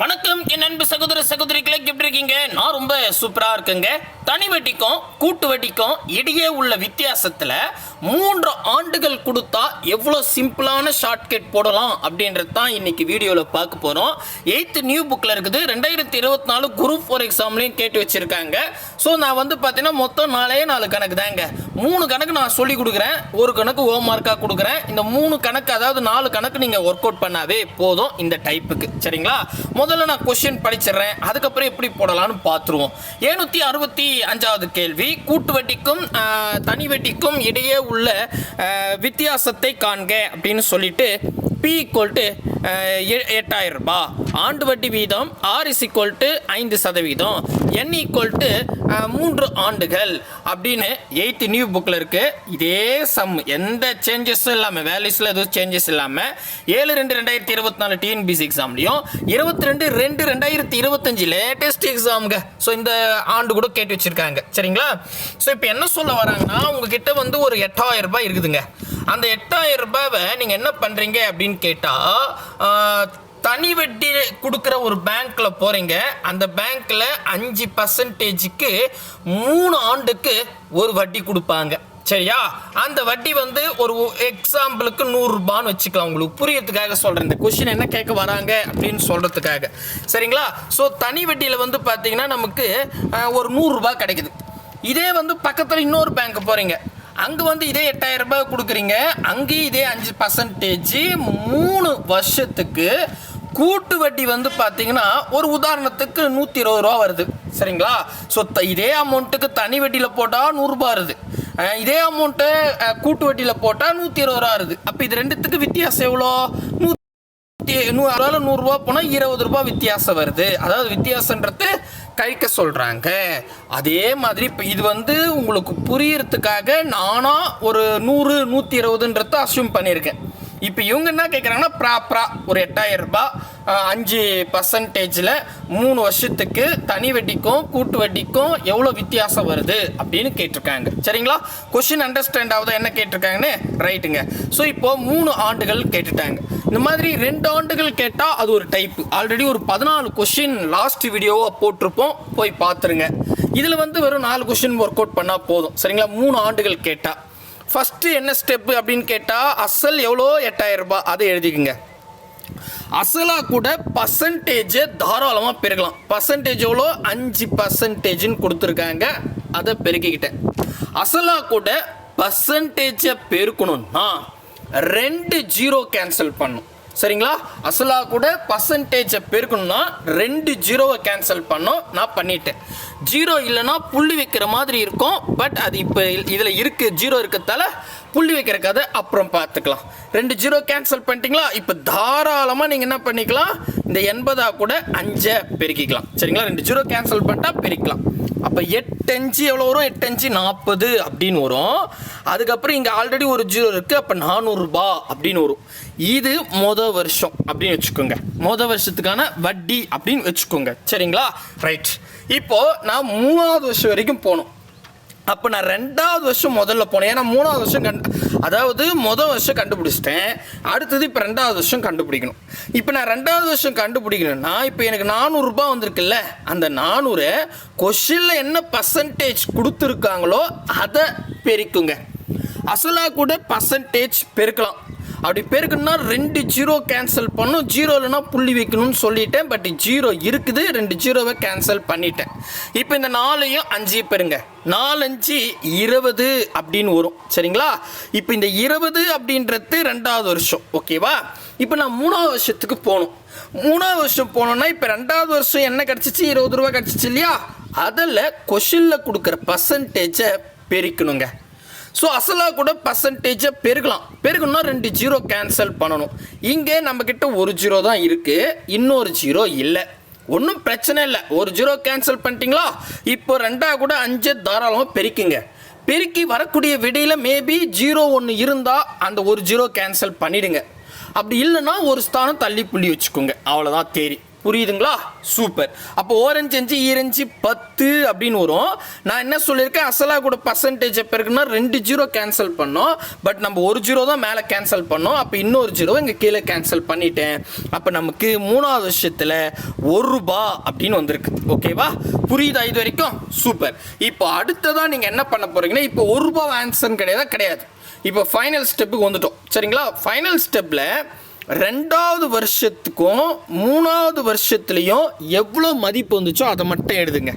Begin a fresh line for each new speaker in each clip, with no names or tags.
வணக்கம் என் அன்பு சகோதர சகோதரிகளை. எப்படி இருக்கீங்க? நான் ரொம்ப சூப்பராக இருக்குங்க. தனி வட்டிக்கும் கூட்டு வட்டிக்கும் இடையே உள்ள வித்தியாசத்தில் மூன்று ஆண்டுகள் கொடுத்தா எவ்வளோ சிம்பிளான ஷார்ட்கட் போடலாம் அப்படின்றது தான் இன்றைக்கி வீடியோவில் பார்க்க போகிறோம் எயித்து நியூ புக்கில் இருக்குது. ரெண்டாயிரத்தி இருபத்தி நாலு குரூப் ஃபோர் எக்ஸாம்லேயும் கேட்டு வச்சுருக்காங்க. ஸோ நான் வந்து பார்த்தீங்கன்னா மொத்தம் நாலே நாலு கணக்கு தாங்க. மூணு கணக்கு நான் சொல்லி கொடுக்குறேன். ஒரு கணக்கு ஹோம் மார்க்காக கொடுக்குறேன். இந்த மூணு கணக்கு அதாவது நாலு கணக்கு நீங்கள் ஒர்க் அவுட் பண்ணாவே போதும் இந்த டைப்புக்கு சரிங்களா? முதல்ல நான் கொஸ்டின் படிச்சிடுறேன். அதுக்கப்புறம் எப்படி போடலாம்னு பார்த்துருவோம். ஏழ்நூற்றி அறுபத்தி அஞ்சாவது கேள்வி கூட்டு வட்டிக்கும் தனி வட்டிக்கும் இடையே உள்ள வித்தியாசத்தை காண்க அப்படின்னு சொல்லிட்டு பி ஈக்குவல் டு எட்டாயிரம் ரூபாய். ஆண்டு வட்டி வீதம் ஆர் இஸ் ஈக்குவல் டு ஐந்து சதவீதம். என் ஈக்குவல் டு மூன்று ஆண்டுகள் அப்படின்னு எயித் நியூ புக்கில் இருக்குது இதே சம் எந்த சேஞ்சஸும் இல்லாமல் வேல்யூஸில் எதுவும் சேஞ்சஸ் இல்லாமல் ஏழு ரெண்டு ரெண்டாயிரத்தி இருபத்தி நாலு டிஎன்பிசி எக்ஸாம்லையும் இருபத்தி ரெண்டு ரெண்டு ரெண்டாயிரத்தி இருபத்தஞ்சு லேட்டஸ்ட் எக்ஸாமுங்க ஸோ இந்த ஆண்டு கூட கேட்டு வச்சுருக்காங்க. சரிங்களா? ஸோ இப்போ என்ன சொல்ல வராங்கன்னா உங்ககிட்ட வந்து ஒரு எட்டாயிரம் ரூபாய் இருக்குதுங்க. அந்த எட்டாயிரம் ரூபாவை நீங்கள் என்ன பண்ணுறீங்க அப்படின்னு கேட்டால் தனி வட்டி கொடுக்குற ஒரு பேங்க்கில் போகிறீங்க அந்த பேங்க்கில் அஞ்சு பர்சன்டேஜுக்கு மூணு ஆண்டுக்கு ஒரு வட்டி கொடுப்பாங்க. சரியா? அந்த வட்டி வந்து ஒரு எக்ஸாம்பிளுக்கு நூறுரூபான்னு வச்சுக்கலாம் உங்களுக்கு. புரியறதுக்காக சொல்கிறேன் இந்த கொஷின் என்ன கேட்க வராங்க அப்படின்னு சொல்கிறதுக்காக சரிங்களா? ஸோ தனி வட்டியில் வந்து பார்த்தீங்கன்னா நமக்கு ஒரு நூறுரூபா கிடைக்குது. இதே வந்து பக்கத்தில் இன்னொரு பேங்க் போகிறீங்க அங்கே வந்து இதே எட்டாயிரம் ரூபாய் கொடுக்குறீங்க. அங்கேயும் இதே அஞ்சு பர்சன்டேஜ் மூணு வருஷத்துக்கு கூட்டு வட்டி வந்து பார்த்தீங்கன்னா ஒரு உதாரணத்துக்கு நூற்றி இருபது ரூபா வருது. சரிங்களா? ஸோ இதே அமௌண்ட்டுக்கு தனி வட்டியில் போட்டால் நூறுரூபா வருது. இதே அமௌண்ட்டு கூட்டு வட்டியில் போட்டால் நூற்றி இருபது ரூபா வருது. அப்போ இது ரெண்டுத்துக்கு வித்தியாசம் எவ்வளோ? நூற்றி நூறு நூறுரூவா போனால் இருபது ரூபாய் வித்தியாசம் வருது. அதாவது வித்தியாசன்றது கழிக்க சொல்கிறாங்க அதே மாதிரி இப்போ இது வந்து உங்களுக்கு புரியறதுக்காக நானாக ஒரு நூறு நூற்றி இருபதுன்றத அசியூம் பண்ணியிருக்கேன். இப்போ இவங்க என்ன கேட்குறாங்கன்னா ப்ராப்பராக ஒரு எட்டாயிரம் ரூபாய் அஞ்சு பர்சன்டேஜில் மூணு வருஷத்துக்கு தனி வட்டிக்கும் கூட்டு வட்டிக்கும் எவ்வளோ வித்தியாசம் வருது அப்படின்னு கேட்டிருக்காங்க. சரிங்களா? கொஷின் அண்டர்ஸ்டாண்ட் ஆகுது? என்ன கேட்டிருக்காங்கன்னு ரைட்டுங்க ஸோ இப்போ மூணு ஆண்டுகள் கேட்டுட்டாங்க. இந்த மாதிரி ரெண்டு ஆண்டுகள் கேட்டால் அது ஒரு டைப் ஆல்ரெடி ஒரு பதினாலு கொஷின் லாஸ்ட் வீடியோவை போட்டிருப்போம். போய் பார்த்துருங்க. இதில் வந்து வெறும் நாலு கொஷின் ஒர்க் அவுட் பண்ணால் போதும். சரிங்களா? மூணு ஆண்டுகள் கேட்டால் ஃபஸ்ட்டு என்ன ஸ்டெப்பு அப்படின்னு கேட்டால் அசல் எவ்வளோ? எட்டாயிரம் ரூபாய். அதை எழுதிக்கங்க. அசலாக கூட பர்சன்டேஜை தாராளமாக பெருக்கலாம். பர்சன்டேஜ் எவ்வளோ? அஞ்சு பர்சன்டேஜ்னு கொடுத்துருக்காங்க. அதை பெருக்கிக்கிட்டேன். அசலாக கூட பர்சன்டேஜை பெருக்கணும்னா ரெண்டு ஜீரோ கேன்சல் பண்ணும். சரிங்களா? அசலா கூட பர்சன்டேஜை பெருக்கணும்னா ரெண்டு ஜீரோவை கேன்சல் பண்ணோம். நான் பண்ணிட்டேன். ஜீரோ இல்லைன்னா புள்ளி வைக்கிற மாதிரி இருக்கும். பட் அது இப்போ இதில் இருக்குது ஜீரோ இருக்கிறதால புள்ளி வைக்கிற கதை அப்புறம் பார்த்துக்கலாம். ரெண்டு ஜீரோ கேன்சல் பண்ணிட்டீங்களா? இப்போ தாராளமாக நீங்கள் என்ன பண்ணிக்கலாம்? இந்த எண்பதா கூட அஞ்சை பெருக்கிக்கலாம். சரிங்களா? ரெண்டு ஜீரோ கேன்சல் பண்ணிட்டா பெருக்கலாம் அப்போ எட்டு அஞ்சு எவ்வளோ வரும்? எட்டு அஞ்சு நாற்பது அப்படின்னு வரும். அதுக்கப்புறம் இங்கே ஆல்ரெடி ஒரு ஜீரோ இருக்குது அப்போ நானூறுரூபா அப்படின்னு வரும். இது மொத வருஷம் அப்படின்னு வச்சுக்கோங்க. மொத வருஷத்துக்கான வட்டி அப்படின்னு வச்சுக்கோங்க. சரிங்களா? ரைட் இப்போது நான் மூணாவது வருஷம் வரைக்கும் போகணும். அப்போ நான் ரெண்டாவது வருஷம் முதல்ல போனேன். ஏன்னா மூணாவது வருஷம் கண்டு அதாவது மொதல் வருஷம் கண்டுபிடிச்சிட்டேன். அடுத்தது இப்போ ரெண்டாவது வருஷம் கண்டுபிடிக்கணும். இப்போ நான் ரெண்டாவது வருஷம் கண்டுபிடிக்கணும்னா இப்போ எனக்கு நானூறுரூபா வந்திருக்குல்ல அந்த நானூறு கொஷினில் என்ன பர்சன்டேஜ் கொடுத்துருக்காங்களோ அதை பெருக்குங்க. அசலாக கூட பர்சன்டேஜ் பெருக்கலாம். அப்படி பேருக்குன்னா ரெண்டு ஜீரோ கேன்சல் பண்ணும். ஜீரோ இல்லைன்னா புள்ளி வைக்கணும்னு சொல்லிட்டேன். பட் ஜீரோ இருக்குது. ரெண்டு ஜீரோவை கேன்சல் பண்ணிட்டேன். இப்போ இந்த நாலையும் அஞ்சு பெருங்க நாலஞ்சு இருபது அப்படின்னு வரும். சரிங்களா? இப்போ இந்த இருபது அப்படின்றது ரெண்டாவது வருஷம். ஓகேவா இப்போ நான் மூணாவது வருஷத்துக்கு போகணும். மூணாவது வருஷம் போனோன்னா இப்போ ரெண்டாவது வருஷம் என்ன கிடச்சிச்சு? இருபது ரூபா கிடச்சிச்சு இல்லையா? அதில் கொஷினில் கொடுக்குற பர்சன்டேஜை பெருக்கணுங்க. ஸோ அசலாக கூட பர்சன்டேஜை பெருகலாம் பெருகணும்னா ரெண்டு ஜீரோ கேன்சல் பண்ணணும். இங்கே நம்மக்கிட்ட ஒரு ஜீரோ தான் இருக்குது இன்னொரு ஜீரோ இல்லை. ஒன்றும் பிரச்சனை இல்லை. ஒரு ஜீரோ கேன்சல் பண்ணிட்டீங்களா? இப்போ ரெண்டாக கூட அஞ்சு தாராளமாக பெருக்குங்க. பெருக்கி வரக்கூடிய விடையில் மேபி ஜீரோ ஒன்று இருந்தால் அந்த ஒரு ஜீரோ கேன்சல் பண்ணிடுங்க. அப்படி இல்லைன்னா ஒரு ஸ்தானம் தள்ளி புள்ளி வச்சுக்கோங்க. அவ்வளோதான் தேரி புரியுதுங்களா? சூப்பர். அப்போ ஓரஞ்சு அஞ்சு ஈரஞ்சு பத்து அப்படின்னு வரும். நான் என்ன சொல்லியிருக்கேன்? அசலா கூட பர்சன்டேஜ் எப்போ இருக்குன்னா ரெண்டு ஜீரோ கேன்சல் பண்ணோம். பட் நம்ம ஒரு ஜீரோ தான் மேலே கேன்சல் பண்ணோம். அப்போ இன்னொரு ஜீரோ இங்கே கீழே கேன்சல் பண்ணிட்டேன். அப்போ நமக்கு மூணாவது வருஷத்தில் ஒரு ரூபா அப்படின்னு வந்திருக்கு. ஓகேவா புரியுதா இது வரைக்கும்? சூப்பர். இப்போ அடுத்ததான் நீங்கள் என்ன பண்ண போகிறீங்கன்னா இப்போ ஒரு ரூபா ஆன்சர்னு கிடையாது கிடையாது. இப்போ ஃபைனல் ஸ்டெப்புக்கு வந்துட்டோம். சரிங்களா? ஃபைனல் ஸ்டெப்பில் ரெண்டாவது வருஷத்துக்கும் மூணாவது வருஷத்துலையும் எவ்வளோ மதிப்பு வந்துச்சோ அதை மட்டும் எழுதுங்க.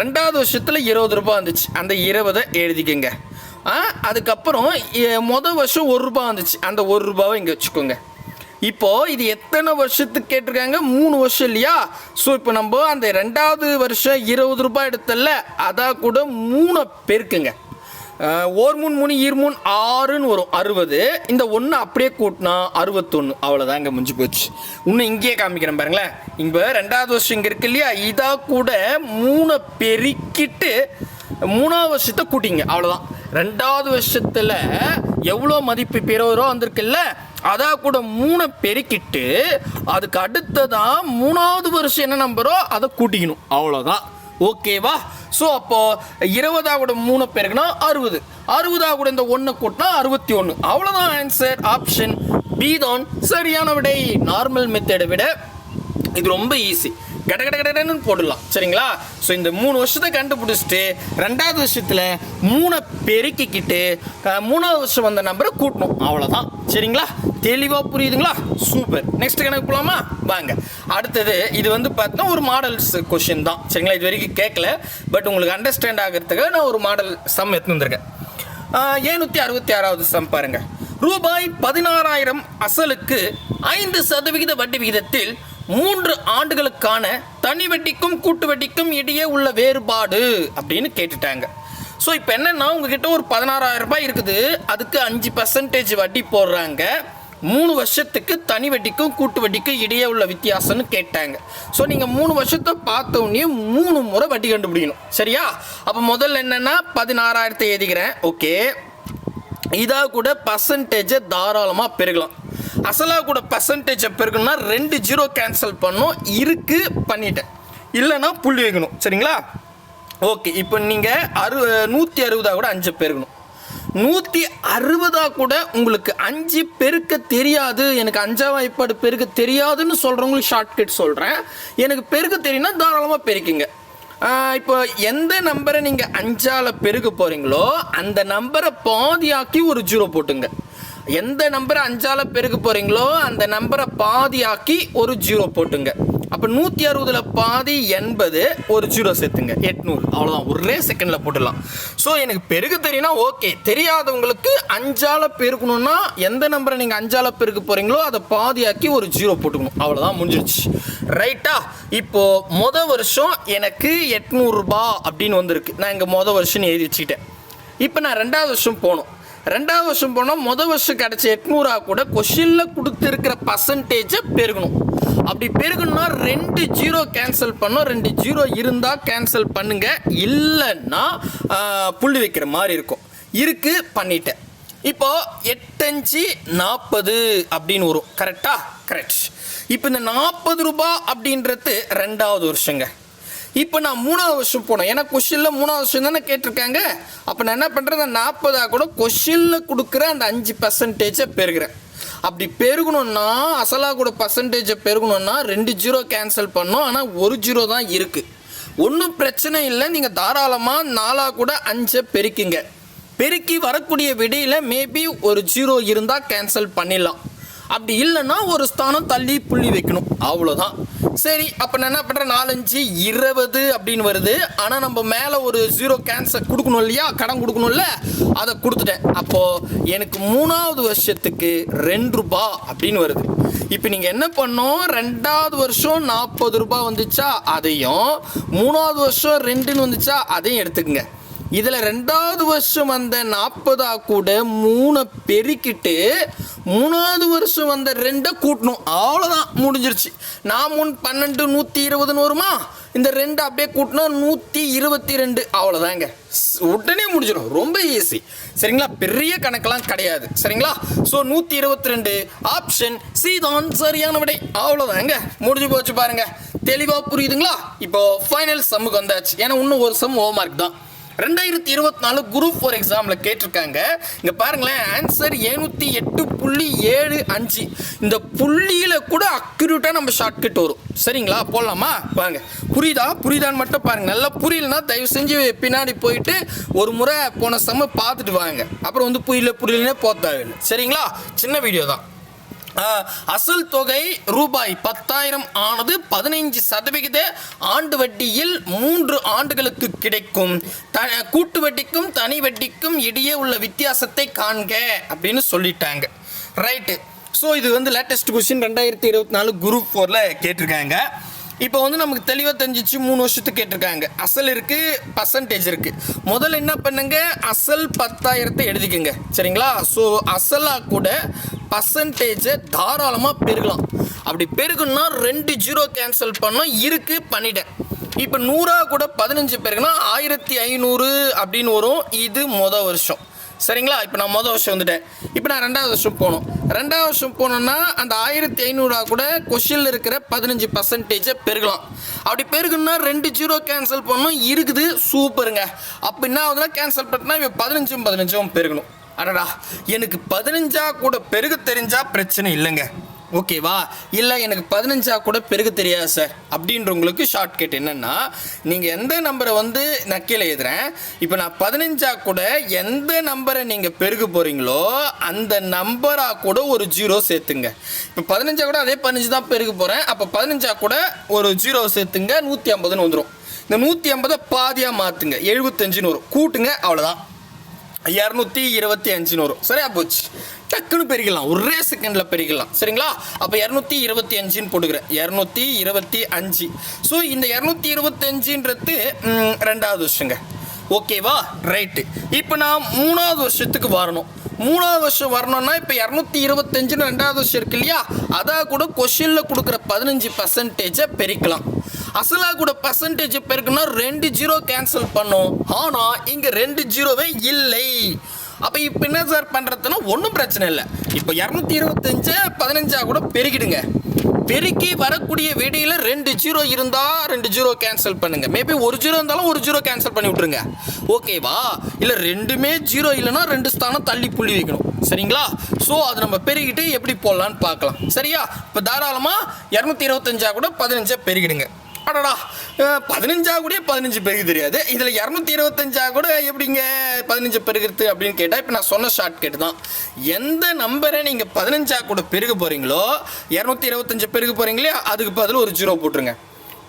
ரெண்டாவது வருஷத்தில் இருபது ரூபா வந்துச்சு. அந்த இருபதை எழுதிக்கங்க. அதுக்கப்புறம் மொதல் வருஷம் ஒரு ரூபா வந்துச்சு. அந்த ஒரு ரூபாவை இங்கே வச்சுக்கோங்க. இப்போ இது எத்தனை வருஷத்துக்கு கேட்டிருக்காங்க? மூணு வருஷம் இல்லையா? ஸோ இப்போ நம்ம அந்த ரெண்டாவது வருஷம் இருபது ரூபாய் எடுத்தல அதான் கூட மூணை பெருக்குங்க. ஓர் மூணு மூணு ஈர் மூணு ஆறுன்னு வரும். அறுபது. இந்த ஒன்று அப்படியே கூட்டினா அறுபத்தொன்று அவ்வளோதான் இங்கே முடிஞ்சு போச்சு. இன்னும் இங்கேயே காமிக்கிறேன் பாருங்களேன். இங்கே ரெண்டாவது வருஷம் இங்கே இருக்கு இல்லையா? இதாக கூட மூணை பெருக்கிட்டு மூணாவது வருஷத்தை கூட்டிங்க. அவ்வளோதான் ரெண்டாவது வருஷத்தில் எவ்வளோ மதிப்பு இப்போ இருபது ரூபா வந்திருக்குல்ல? அதாக கூட மூணை பெருக்கிட்டு அதுக்கு அடுத்ததான் மூணாவது வருஷம் என்ன நம்பரோ அதை கூட்டிக்கணும். அவ்வளோதான் ஓகேவா ஸோ அப்போ இருபதாக கூட மூணு பேருக்குன்னா அறுபது. அறுபதாக கூட இந்த ஒன்று கூட்டினா அறுபத்தி ஒன்று அவ்வளோதான் ஆன்சர் ஆப்ஷன் பி தான் சரியான விடை. நார்மல் மெத்தடை விட இது ரொம்ப ஈஸி கட கட கடன்னு போடலாம். சரிங்களா? ஸோ இந்த மூணு வருஷத்தை கண்டுபிடிச்சிட்டு ரெண்டாவது வருஷத்தில் மூணை பெருக்கிக்கிட்டு மூணாவது வருஷம் வந்த நம்பரை கூட்டணும். அவ்வளோதான் சரிங்களா? தெளிவாக புரியுதுங்களா? சூப்பர் நெக்ஸ்ட் கணக்கு போகலாமா வாங்க. அடுத்தது இது வந்து பார்த்தா ஒரு மாடல்ஸ் கொஷின் தான். சரிங்களா? இது வரைக்கும் கேட்கல. பட் உங்களுக்கு அண்டர்ஸ்டாண்ட் ஆகிறதுக்காக நான் ஒரு மாடல் சம் எடுத்து வந்திருக்கேன். ஏழ்நூற்றி அறுபத்தி ஆறாவது சம் பாருங்கள் ரூபாய் பதினாறாயிரம் அசலுக்கு ஐந்து சதவிகித வட்டி விகிதத்தில் மூன்று ஆண்டுகளுக்கான தனி வட்டிக்கும் கூட்டு வட்டிக்கும் இடையே உள்ள வேறுபாடு அப்படின்னு கேட்டுட்டாங்க. ஸோ இப்போ என்னென்னா உங்ககிட்ட ஒரு பதினாறாயிரம் ரூபாய் இருக்குது. அதுக்கு அஞ்சு பர்சன்டேஜ் வட்டி போடுறாங்க. மூணு வருஷத்துக்கு தனி வட்டிக்கும் கூட்டு வட்டிக்கும் இடையே உள்ள வித்தியாசம்னு கேட்டாங்க. ஸோ நீங்கள் மூணு வருஷத்தை பார்த்தோன்னே மூணு முறை வட்டி கண்டுபிடிக்கணும். சரியா? அப்போ முதல்ல என்னென்னா பதினாறாயிரத்தை எழுதிக்கிறேன். ஓகே இதாக கூட பர்சன்டேஜை தாராளமாக பெருகலாம். அசலாக கூட பர்சன்டேஜை இருக்குன்னா ரெண்டு ஜீரோ கேன்சல் பண்ணும் இருக்கு பண்ணிட்டேன். இல்லைன்னா புள்ளி வைக்கணும். சரிங்களா? ஓகே இப்போ நீங்கள் அறு நூற்றி அறுபதாக கூட அஞ்சு பெருக்கணும் நூற்றி அறுபதா கூட உங்களுக்கு அஞ்சு பெருக்க தெரியாது. எனக்கு அஞ்சா வாய்ப்பாடு பெருக்க தெரியாதுன்னு சொல்கிறவங்களுக்கு ஷார்ட்கட் சொல்கிறேன் எனக்கு பெருக்க தெரியும்னா தாராளமாக பெருக்குங்க. இப்போ எந்த நம்பரை நீங்கள் அஞ்சால் பெருக்க போகிறீங்களோ அந்த நம்பரை பாதியாக்கி ஒரு ஜீரோ போட்டுங்க. எந்த நம்பரை அஞ்சால பெருக்க போகிறீங்களோ அந்த நம்பரை பாதியாக்கி ஒரு ஜீரோ போட்டுங்க. அப்போ நூற்றி அறுபதில் பாதி எண்பது ஒரு ஜீரோ சேர்த்துங்க. எட்நூறு. அவ்வளோதான் ஒரே செகண்டில் போட்டுடலாம். ஸோ எனக்கு பெருக்க தெரியும்னா ஓகே தெரியாதவங்களுக்கு அஞ்சால பெருக்கணும்னா எந்த நம்பரை நீங்கள் அஞ்சால பெருக்க போகிறீங்களோ அதை பாதியாக்கி ஒரு ஜீரோ போட்டுக்கணும். அவ்வளோதான் முடிஞ்சிருச்சு. ரைட்டா இப்போது மொதல் வருஷம் எனக்கு எட்நூறுபா அப்படின்னு வந்திருக்கு. நான் இங்கே மொதல் வருஷம்னு எழுதி வச்சுக்கிட்டேன். இப்போ நான் ரெண்டாவது வருஷம் போகணும். ரெண்டாவது வருஷம் போனால் மொதல் வருஷம் கிடச்ச எட்நூறா கூட கொஷினில் கொடுத்துருக்கிற பர்சன்டேஜை பெருகணும். அப்படி பெருகணும்னா ரெண்டு ஜீரோ கேன்சல் பண்ணோம். ரெண்டு ஜீரோ இருந்தால் கேன்சல் பண்ணுங்க. இல்லைன்னா புள்ளி வைக்கிற மாதிரி இருக்கும். இருக்கு பண்ணிட்டேன். இப்போ எட்டஞ்சு நாற்பது அப்படின்னு வரும். கரெக்டா கரெக்ட் இப்போ இந்த நாற்பது ரூபாய் அப்படின்றது ரெண்டாவது வருஷங்க. இப்போ நான் மூணாவது வருஷம் போனேன். ஏன்னா கொஷினில் மூணாவது வருஷம் தானே கேட்டிருக்காங்க. அப்போ நான் என்ன பண்ணுறேன் நாற்பதாக கூட கொஷினில் கொடுக்குற அந்த அஞ்சு பர்சன்டேஜை பெருகிறேன். அப்படி பெருகணும்னா அசலாக கூட பர்சன்டேஜை பெருகணும்னா ரெண்டு ஜீரோ கேன்சல் பண்ணோம். ஆனால் ஒரு ஜீரோ தான் இருக்குது ஒன்றும் பிரச்சனை இல்லை. நீங்கள் தாராளமாக நாலாக கூட அஞ்சை பெருக்கிங்க. பெருக்கி வரக்கூடிய விடையில் மேபி ஒரு ஜீரோ இருந்தால் கேன்சல் பண்ணிடலாம். அப்படி இல்லைன்னா ஒரு ஸ்தானம் தள்ளி புள்ளி வைக்கணும். அவ்வளோதான் சரி அப்போ நான் என்ன பண்ணுறேன் நாலஞ்சு இருபது அப்படின்னு வருது. ஆனால் நம்ம மேலே ஒரு ஜீரோ கேன்சர் கொடுக்கணும் இல்லையா? கடன் கொடுக்கணும்ல? அதை கொடுத்துட்டேன். அப்போது எனக்கு மூணாவது வருஷத்துக்கு ரெண்டு ரூபா அப்படின்னு வருது. இப்போ நீங்கள் என்ன பண்ணோம் ரெண்டாவது வருஷம் நாற்பது ரூபாய் வந்துச்சா? அதையும் மூணாவது வருஷம் ரெண்டுன்னு வந்துச்சா? அதையும் எடுத்துக்கங்க. இதில் ரெண்டாவது வருஷம் வந்த நாற்பதா கூட மூணை பெருக்கிட்டு மூணாவது வருஷம் வந்த ரெண்டை கூட்டணும். அவ்வளோதான் முடிஞ்சிருச்சு. நான் முன் பன்னெண்டு நூற்றி இருபதுன்னு வருமா? இந்த ரெண்டு அப்படியே கூட்டினா நூற்றி இருபத்தி ரெண்டு அவ்வளோதாங்க ஸ்- உடனே முடிஞ்சிடும். ரொம்ப ஈஸி சரிங்களா? பெரிய கணக்கெல்லாம் கிடையாது. சரிங்களா? ஸோ நூற்றி இருபத்தி ரெண்டு ஆப்ஷன் சி தான் சரியான விடை. அவ்வளோதாங்க முடிஞ்சு போச்சு பாருங்கள் தெளிவாக புரியுதுங்களா? இப்போது ஃபைனல் சம்முக்கு வந்தாச்சு. ஏன்னா இன்னும் ஒரு சம் ஹோம் மார்க் தான். ரெண்டாயிரத்தி இருபத்தி நாலு குரூப் ஃபோர் எக்ஸாமில் கேட்டிருக்காங்க. இங்கே பாருங்களேன் ஆன்சர் எழுநூற்றி எட்டு புள்ளி ஏழு அஞ்சு. இந்த புள்ளியில் கூட அக்யூரேட்டாக நம்ம ஷார்ட்கட் வரும். சரிங்களா? போடலாமா? வாங்க. புரியுதா? புரியுதான்னு மட்டும் பாருங்கள் நல்லா புரியலனா தயவு செஞ்சு பின்னாடி போயிட்டு ஒரு முறை போன செம்ம பார்த்துட்டு வாங்க. அப்புறம் வந்து புரியல புரியலன்னே போத்தாவில்லை சரிங்களா? சின்ன வீடியோ தான். அசல் தொகை ரூபாய் பத்தாயிரம் ஆனது பதினைஞ்சு சதவிகித ஆண்டு வட்டியில் மூன்று ஆண்டுகளுக்கு கிடைக்கும். த கூட்டு வட்டிக்கும் தனி வட்டிக்கும் இடையே உள்ள வித்தியாசத்தை காண்க அப்படின்னு சொல்லிட்டாங்க. ரைட்டு ஸோ இது வந்து லேட்டஸ்ட் கொஸ்டின் ரெண்டாயிரத்தி இருபத்தி நாலு குரூப் ஃபோரில் கேட்டிருக்காங்க. இப்போ வந்து நமக்கு தெளிவாக தெரிஞ்சிச்சு மூணு வருஷத்துக்கு கேட்டிருக்காங்க. அசல் இருக்குது பர்சன்டேஜ் இருக்குது முதல்ல என்ன பண்ணுங்க? அசல் பத்தாயிரத்தை எழுதிக்கோங்க. சரிங்களா? ஸோ அசலாக கூட பர்சன்டேஜை தாராளமாக பெருகலாம். அப்படி பெருகுன்னா ரெண்டு ஜீரோ கேன்சல் பண்ணோம் இருக்குது பண்ணிட்டேன். இப்போ நூறா கூட பதினஞ்சு பேருக்குன்னா ஆயிரத்தி ஐநூறு அப்படின்னு வரும். இது மொதல் வருஷம். சரிங்களா? இப்போ நான் மொதல் வருஷம் வந்துட்டேன். இப்போ நான் ரெண்டாவது வருஷம் போகணும். ரெண்டாவது வருஷம் போனோன்னா அந்த ஆயிரத்தி ஐநூறுரூவா கூட கொஷினில் இருக்கிற பதினஞ்சு பர்சன்டேஜை பெருகலாம். அப்படி பெருகுன்னா ரெண்டு ஜீரோ கேன்சல் பண்ணணும் இருக்குது சூப்பருங்க அப்போ என்ன ஆகுதுன்னா கேன்சல் பண்ணினா இப்போ பதினஞ்சும் பதினஞ்சும் பெருகணும். அடடா எனக்கு பதினஞ்சா கூட பெருக தெரிஞ்சா பிரச்சனை இல்லைங்க. ஓகேவா இல்லை எனக்கு பதினஞ்சா கூட பெருக தெரியாது சார் அப்படின்றவங்களுக்கு ஷார்ட்கட் என்னன்னா நீங்கள் எந்த நம்பரை வந்து நான் கீழே எழுதுறேன். இப்போ நான் பதினஞ்சா கூட எந்த நம்பரை நீங்கள் பெருக போகிறீங்களோ அந்த நம்பராக கூட ஒரு ஜீரோ சேர்த்துங்க. இப்போ பதினஞ்சா கூட அதே பதினஞ்சு தான் பெருக போகிறேன் அப்போ பதினஞ்சா கூட ஒரு ஜீரோ சேர்த்துங்க நூற்றி ஐம்பதுன்னு வந்துடும் இந்த நூற்றி ஐம்பதை பாதியாக மாற்றுங்க எழுபத்தஞ்சுன்னு வரும். கூட்டுங்க அவ்வளோதான் இரநூத்தி இருபத்தி அஞ்சுன்னு வரும் சரியா போச்சு. டக்குன்னு பெருக்கலாம் ஒரே செகண்டில் பெருக்கலாம் சரிங்களா? அப்போ இரநூத்தி இருபத்தி அஞ்சுன்னு போட்டுக்கிறேன். இரநூத்தி இருபத்தி அஞ்சு. ஸோ இந்த இரநூத்தி இருபத்தஞ்சுன்றது ரெண்டாவது வருஷங்க. ஓகேவா? ரைட்டு இப்போ நான் மூணாவது வருஷத்துக்கு வரணும். மூணாவது வருஷம் வரணும்னா இப்போ இரநூத்தி இருபத்தஞ்சுன்னு ரெண்டாவது வருஷம் இருக்கு இல்லையா? அதான் கூட கொஷினில் கொடுக்குற பதினஞ்சு பர்சன்டேஜை பெருக்கலாம். அசலாக கூட பர்சன்டேஜ் பெருக்குன்னா ரெண்டு ஜீரோ கேன்சல் பண்ணும். ஆனால் இங்கே ரெண்டு ஜீரோவே இல்லை. அப்போ இப்போ என்ன சார் பண்ணுறதுன்னா ஒன்றும் பிரச்சனை இல்லை. இப்போ இரநூத்தி இருபத்தஞ்சு பதினஞ்சா கூட பெருகிடுங்க. பெருக்கி வரக்கூடிய விடையில் ரெண்டு ஜீரோ இருந்தால் ரெண்டு ஜீரோ கேன்சல் பண்ணுங்கள் மேபி ஒரு ஜீரோ இருந்தாலும் ஒரு ஜீரோ கேன்சல் பண்ணி விட்ருங்க ஓகேவா இல்லை ரெண்டுமே ஜீரோ இல்லைன்னா ரெண்டு ஸ்தானம் தள்ளி புள்ளி வைக்கணும். சரிங்களா? ஸோ அது நம்ம பெருகிட்டு எப்படி போடலான்னு பார்க்கலாம். சரியா? இப்போ தாராளமாக இரநூத்தி இருபத்தஞ்சா கூட பதினஞ்சாக பெருகிடுங்க. அடடா. பதினஞ்சா கூட பதினஞ்சு பெருகு தெரியாது. இதில் இரநூத்தி இருபத்தஞ்சா கூட எப்படிங்க பதினஞ்சு பெருகிறது அப்படின்னு கேட்டால் இப்போ நான் சொன்ன ஷார்ட் தான். எந்த நம்பரை நீங்கள் பதினஞ்சா கூட பெருக போகிறீங்களோ இரநூத்தி இருபத்தஞ்சு பெருக போகிறீங்களே அதுக்கு பதில் ஒரு ஜீரோ போட்டுருங்க.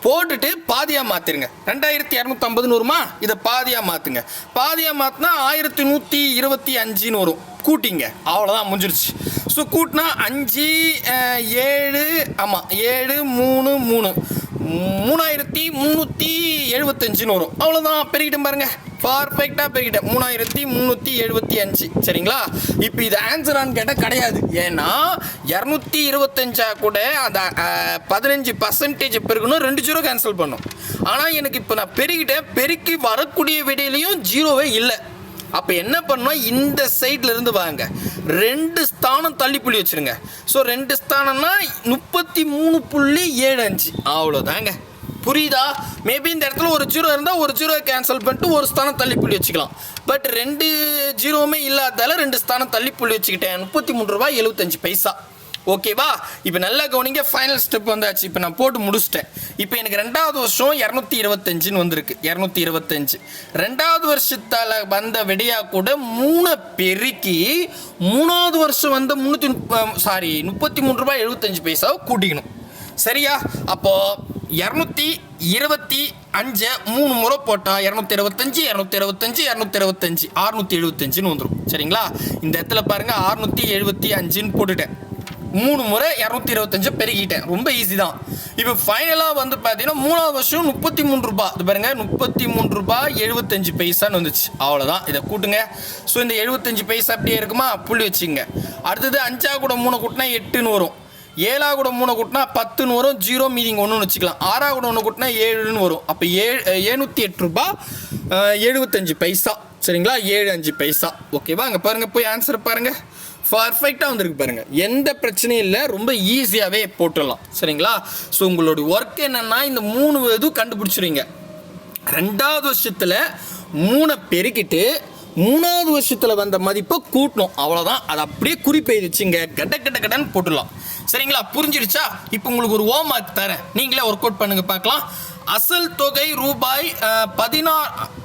போட்டுட்டு பாதியாக மாற்றிருங்க ரெண்டாயிரத்தி இரநூத்தம்பதுன்னு வருமா? இதை பாதியாக மாற்றுங்க பாதியாக மாற்றினா ஆயிரத்தி நூற்றி இருபத்தி அஞ்சுன்னு வரும். கூட்டிங்க. அவ்வளோதான் முடிஞ்சிருச்சு. ஸோ கூட்டினா அஞ்சு ஏழு ஆமாம் ஏழு மூணு மூணு. மூணாயிரத்தி முந்நூற்றி எழுபத்தஞ்சுன்னு வரும். அவ்வளோதான் பெருகிட்டேன் பாருங்க. பர்ஃபெக்டாக பெருகிட்டேன். மூணாயிரத்தி முந்நூற்றி எழுபத்தி அஞ்சு சரிங்களா? இப்போ இது ஆன்சரான்னு கேட்டால் கிடையாது. ஏன்னா இரநூத்தி இருபத்தஞ்சா கூட அந்த பதினஞ்சு பர்சன்டேஜ் பெருக்கணும் ரெண்டு ஜீரோ கேன்சல் பண்ணும். ஆனால் எனக்கு இப்போ நான் பெருகிட்டேன். பெருக்கி வரக்கூடிய விடையிலையும் ஜீரோவே இல்லை. அப்போ என்ன பண்ணோம் இந்த சைட்ல இருந்து வாங்க. ரெண்டு ஸ்தானம் தள்ளி புள்ளி வச்சிருங்க. ஸோ ரெண்டு ஸ்தானம்னா முப்பத்தி மூணு புள்ளி ஏழு அஞ்சு. அவ்வளோதாங்க புரியுதா? மேபி இந்த இடத்துல ஒரு ஜீரோ இருந்தால் ஒரு ஜீரோ கேன்சல் பண்ணிட்டு ஒரு ஸ்தானம் தள்ளி புள்ளி வச்சுக்கலாம். பட் ரெண்டு ஜீரோவுமே இல்லாதால ரெண்டு ஸ்தானம் தள்ளி புள்ளி வச்சுக்கிட்டேன். முப்பத்தி மூணு ரூபாய் எழுபத்தஞ்சு பைசா. ஓகேவா இப்போ நல்லா கவனிங்க ஃபைனல் ஸ்டெப் வந்தாச்சு. இப்போ நான் போட்டு முடிச்சிட்டேன். இப்போ எனக்கு ரெண்டாவது வருஷம் இரநூத்தி இருபத்தஞ்சுன்னு வந்திருக்கு. இரநூத்தி இருபத்தஞ்சு ரெண்டாவது வருஷத்தால் வந்த விடையா கூட மூணை பெருக்கி மூணாவது வருஷம் வந்த முந்நூற்றி சாரி முப்பத்தி மூணு ரூபாய் எழுபத்தஞ்சு பைசாவை கூட்டிக்கணும். சரியா? அப்போது இரநூத்தி இருபத்தி அஞ்சை மூணு முறை போட்டால் இரநூத்தி இருபத்தஞ்சி இரநூத்தி இருபத்தஞ்சி இரநூத்தி இருபத்தஞ்சி அறுநூத்தி எழுபத்தஞ்சுன்னு வந்துடும் சரிங்களா? இந்த இடத்துல பாருங்கள் அறுநூத்தி எழுபத்தி அஞ்சுன்னு போட்டுட்டேன். மூணு முறை இரநூத்தி இருபத்தஞ்சு பெருகிட்டேன். ரொம்ப ஈஸி தான். இப்போ ஃபைனலாக வந்து பார்த்தீங்கன்னா மூணாவது வருஷம் முப்பத்தி மூணு ரூபா இது பாருங்க முப்பத்தி மூணு ரூபா எழுபத்தஞ்சு பைசான்னு வந்துச்சு. அவ்வளோதான் இதை கூட்டுங்க. ஸோ இந்த எழுபத்தஞ்சு பைசா அப்படியே இருக்குமா? புள்ளி வச்சுங்க அடுத்தது அஞ்சா கூட மூணு கூட்டினா எட்டுன்னு வரும். ஏழா கூட மூணு கூட்டினா பத்துன்னு வரும். ஜீரோ மீதிங் ஒன்றுன்னு வச்சுக்கலாம். ஆறா கூட ஒன்று கூட்டினா ஏழுன்னு வரும். அப்போ ஏழு ஏழ்நூற்றி எட்டு ரூபா எழுபத்தஞ்சு பைசா. சரிங்களா? ஏழு அஞ்சு பைசா. ஓகேவா அங்கே பாருங்கள் போய் ஆன்சர் பாருங்கள் பர்ஃபெக்டாக வந்திருக்கு பாருங்கள் எந்த பிரச்சனையும் இல்லை ரொம்ப ஈஸியாகவே போட்டுடலாம். சரிங்களா? ஸோ உங்களுடைய ஒர்க் என்னென்னா இந்த மூணு இதுவும் கண்டுபிடிச்சிருவீங்க. ரெண்டாவது வருஷத்தில் மூணை பெருக்கிட்டு மூணாவது வருஷத்தில் வந்த மதிப்பை கூட்டணும். அவ்வளோதான் அது அப்படியே குறிப்பெய்துச்சுங்க. கட்ட கட்ட கடன் போட்டுடலாம். சரிங்களா? புரிஞ்சிடுச்சா? இப்போ உங்களுக்கு ஒரு ஹோம் ஒர்க் தரேன். நீங்களே ஒர்க் அவுட் பண்ணுங்க பார்க்கலாம். அசல் தொகை ரூபாய் பதினா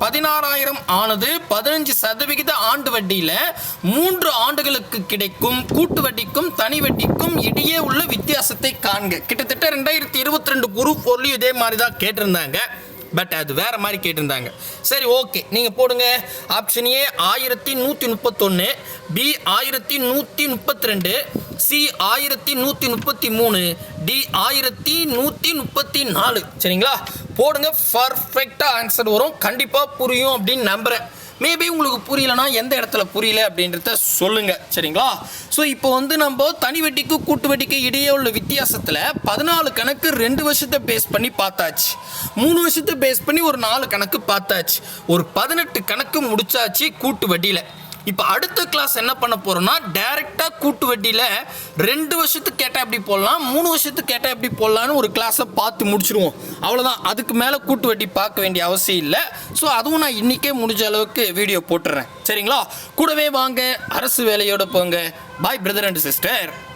பதினாறாயிரம் ஆனது பதினஞ்சு சதவிகித ஆண்டு வட்டியில் மூன்று ஆண்டுகளுக்கு கிடைக்கும். கூட்டு வட்டிக்கும் தனி வட்டிக்கும் இடையே உள்ள வித்தியாசத்தை காண்க. கிட்டத்தட்ட ரெண்டாயிரத்தி இருபத்தி ரெண்டு குரூப் பொருளையும் இதே மாதிரி தான் கேட்டிருந்தாங்க. பட் அது வேறு மாதிரி கேட்டிருந்தாங்க. சரி ஓகே நீங்கள் போடுங்க. ஆப்ஷன் ஏ ஆயிரத்தி நூற்றி முப்பத்தொன்று பி ஆயிரத்தி நூற்றி முப்பத்தி ரெண்டு சி ஆயிரத்தி நூற்றி முப்பத்தி மூணு டி ஆயிரத்தி நூற்றி முப்பத்தி நாலு சரிங்களா? போடுங்க. பர்ஃபெக்டாக ஆன்சர் வரும். கண்டிப்பாக புரியும் அப்படின்னு நம்புகிறேன் மேபி உங்களுக்கு புரியலனா எந்த இடத்துல புரியல அப்படின்றத சொல்லுங்க சரிங்களா? ஸோ இப்போ வந்து நம்ம தனி வட்டிக்கு கூட்டு வட்டிக்கு இடையே உள்ள வித்தியாசத்தில் பதினாலு கணக்கு ரெண்டு வருஷத்தை பேஸ் பண்ணி பார்த்தாச்சு. மூணு வருஷத்தை பேஸ் பண்ணி ஒரு நாலு கணக்கு பார்த்தாச்சு. ஒரு பதினெட்டு கணக்கு முடிச்சாச்சு கூட்டு வட்டியில். இப்போ அடுத்த கிளாஸ் என்ன பண்ண போகிறோம்னா டைரெக்டாக கூட்டு வட்டியில் ரெண்டு வருஷத்துக்கு கேட்டால் எப்படி போடலாம் மூணு வருஷத்துக்கு கேட்டால் எப்படி போடலான்னு ஒரு கிளாஸை பார்த்து முடிச்சிருவோம். அவ்வளோதான் அதுக்கு மேலே கூட்டு வட்டி பார்க்க வேண்டிய அவசியம் இல்லை. ஸோ அதுவும் நான் இன்றைக்கே முடிஞ்ச அளவுக்கு வீடியோ போட்டுறேன். சரிங்களா? கூடவே வாங்க. அரசு வேலையோட போங்க. பாய் பிரதர் அண்ட் சிஸ்டர்